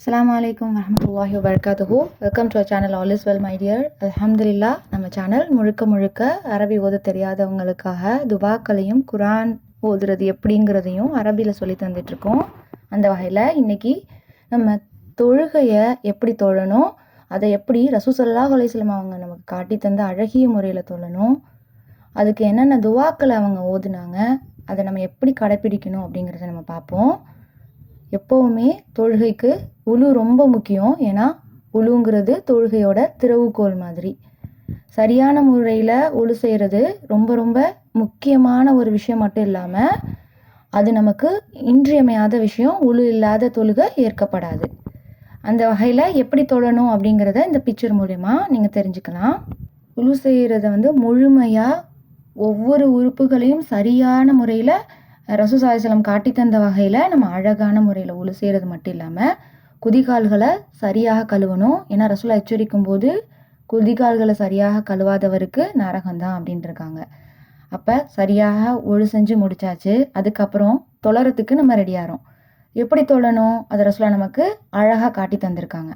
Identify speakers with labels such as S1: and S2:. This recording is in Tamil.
S1: அஸ்லாம் வலைக்கம் வரமத்துல்லாஹி வபரகாத்துஹு welcome to channel all is well my dear அலமதுல்லா நம்ம சேனல் முழுக்க முழுக்க அரபி ஓத தெரியாதவங்களுக்காக துபாக்களையும் குரான் ஓதுறது எப்படிங்கிறதையும் அரபியில் சொல்லி தந்துட்டுருக்கோம். அந்த வகையில் இன்றைக்கி நம்ம தொழுகையை எப்படி தொழணும் அதை எப்படி ரசூசல்லாஹ் அலையம் அவங்க நமக்கு காட்டி தந்த அழகிய முறையில் தொழணும் அதுக்கு என்னென்ன துவாக்களை அவங்க ஓதுனாங்க அதை நம்ம எப்படி கடைப்பிடிக்கணும் அப்படிங்கிறத நம்ம பார்ப்போம். எப்போவுமே தொழுகைக்கு உழு ரொம்ப முக்கியம். ஏன்னா உழுங்கிறது தொழுகையோட திறவுகோல் மாதிரி. சரியான முறையில் உழு செய்கிறது ரொம்ப ரொம்ப முக்கியமான ஒரு விஷயம் மட்டும் இல்லாமல் அது நமக்கு இன்றியமையாத விஷயம். உழு இல்லாத தொழுகை ஏற்கப்படாது. அந்த வகையில் எப்படி தொழணும் அப்படிங்கிறத இந்த பிக்சர் மூலயமா நீங்கள் தெரிஞ்சுக்கலாம். உழு செய்கிறத வந்து முழுமையாக ஒவ்வொரு உறுப்புகளையும் சரியான முறையில் ரசூசாயசலம் காட்டி தந்த வகையில் நம்ம அழகான முறையில் உழு செய்கிறது மட்டும் இல்லாமல் குதிகால்களை சரியாக கழுவணும். ஏன்னா ரசூலா எச்சரிக்கும் போது குதிகால்களை சரியாக கழுவாதவருக்கு நரகம்தான் அப்படின்ட்டு இருக்காங்க அப்போ சரியாக ஒழு செஞ்சு முடிச்சாச்சு. அதுக்கப்புறம் தொழறதுக்கு நம்ம ரெடியாகிறோம் எப்படி தொழணும்? அதை ரசூலா நமக்கு அழகாக காட்டி தந்திருக்காங்க.